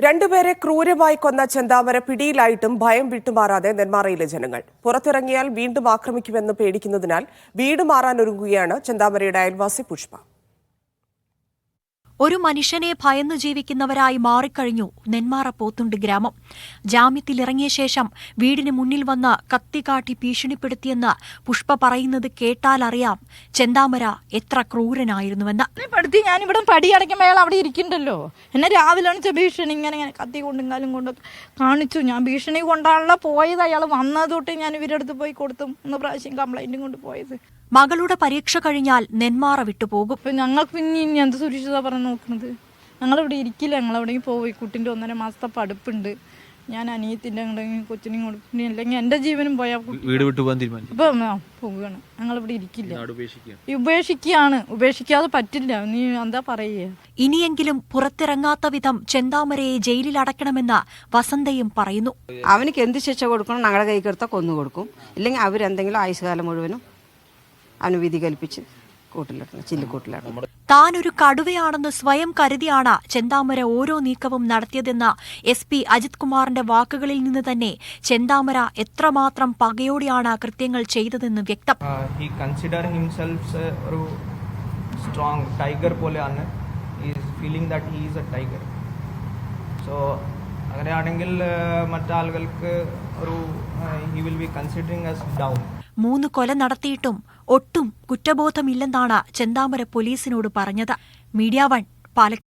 രണ്ടുപേരെ ക്രൂരമായി കൊന്ന ചെന്താമര പിടിയിലായിട്ടും ഭയം വിട്ടുമാറാതെ നെന്മാറയിലെ ജനങ്ങൾ. പുറത്തിറങ്ങിയാൽ വീണ്ടും ആക്രമിക്കുമെന്ന് പേടിക്കുന്നതിനാൽ വീട് മാറാനൊരുങ്ങുകയാണ് ചെന്താമരയുടെ അയൽവാസി പുഷ്പ. ഒരു മനുഷ്യനെ ഭയന്നു ജീവിക്കുന്നവരായി മാറിക്കഴിഞ്ഞു നെന്മാറ പോത്തുണ്ട് ഗ്രാമം. ജാമ്യത്തിലിറങ്ങിയ ശേഷം വീടിന് മുന്നിൽ വന്ന് കത്തികാട്ടി ഭീഷണിപ്പെടുത്തിയെന്ന് പുഷ്പ പറയുന്നത് കേട്ടാലറിയാം ചെന്താമര എത്ര ക്രൂരനായിരുന്നുവെന്ന്. പെടുത്തി ഞാൻ ഇവിടെ പടി അടയ്ക്കുമ്പോൾ അയാൾ അവിടെ ഇരിക്കണ്ടല്ലോ. എന്നെ രാവിലെ ഭീഷണി ഇങ്ങനെ ഇങ്ങനെ കത്തി കൊണ്ടെങ്കിലും കൊണ്ട് കാണിച്ചു. ഞാൻ ഭീഷണി കൊണ്ടാണല്ലോ പോയത്. അയാൾ വന്നത് തൊട്ട് ഞാൻ ഇവരുടെ പോയി കൊടുത്തു. ഒന്ന് പ്രാവശ്യം കംപ്ലൈന്റും കൊണ്ട് പോയത്. മകളുടെ പരീക്ഷ കഴിഞ്ഞാൽ നെന്മാറ വിട്ടുപോകും. ഇപ്പൊ ഞങ്ങൾക്ക് പിന്നെ ഇനി എന്ത് സുരക്ഷിത പറഞ്ഞു നോക്കുന്നത് ഞങ്ങളിവിടെ ഇരിക്കില്ല ഞങ്ങളെവിടെയും പോയി. കുട്ടിന്റെ ഒന്നര മാസത്തെ പഠിപ്പുണ്ട്. ഞാൻ അനിയത്തിന്റെ അങ്ങോട്ടെങ്കിൽ കൊച്ചിനെയും കൊടുക്കും അല്ലെങ്കിൽ എന്റെ ജീവനും പോയാൽ വീട് വിട്ടു പോകാൻ തീരുമാനിച്ചു. ഇപ്പം പോവുകയാണ്. ഞങ്ങളിവിടെ ഇരിക്കില്ല. ഉപേക്ഷിക്കുകയാണ്. ഉപേക്ഷിക്കാതെ പറ്റില്ല. നീ എന്താ പറയുക? ഇനിയെങ്കിലും പുറത്തിറങ്ങാത്ത വിധം ചെന്താമരയെ ജയിലിൽ അടക്കണമെന്ന് വസന്തയും പറയുന്നു. അവനക്ക് എന്ത് ശിക്ഷ കൊടുക്കണം ഞങ്ങളുടെ കൈ കൊടുത്താൽ കൊന്നു കൊടുക്കും. ഇല്ലെങ്കിൽ അവരെന്തെങ്കിലും ആയുസ്കാലം മുഴുവനും അവന് വിധി കൽപ്പിച്ച് കൂട്ടിലിടണം ചില്ലിക്കൂട്ടിലിടണം താനൊരു കടുവയാണെന്ന് സ്വയം കരുതിയാണ് ചെന്താമര ഓരോ നീക്കവും നടത്തിയതെന്ന എസ് പി അജിത് കുമാറിന്റെ വാക്കുകളിൽ നിന്ന് തന്നെ ചെന്താമര എത്രമാത്രം പകയോടെയാണ് കൃത്യങ്ങൾ ചെയ്തതെന്ന് വ്യക്തം. ഹി കൺസിഡർ ഹിംസെൽഫ് ഒരു സ്ട്രോങ് ടൈഗർ പോലെയാണ്. Is feeling that he is a tiger so അങ്ങനെയാണെങ്കിൽ uh, മറ്റാളുകൾക്ക് ഒരു he will be considering as down മൂന്ന് കൊല നടത്തിയിട്ടും ഒട്ടും കുറ്റബോധമില്ലെന്നാണ് ചെന്താമര പോലീസിനോട് പറഞ്ഞത്. Media one Palakkad.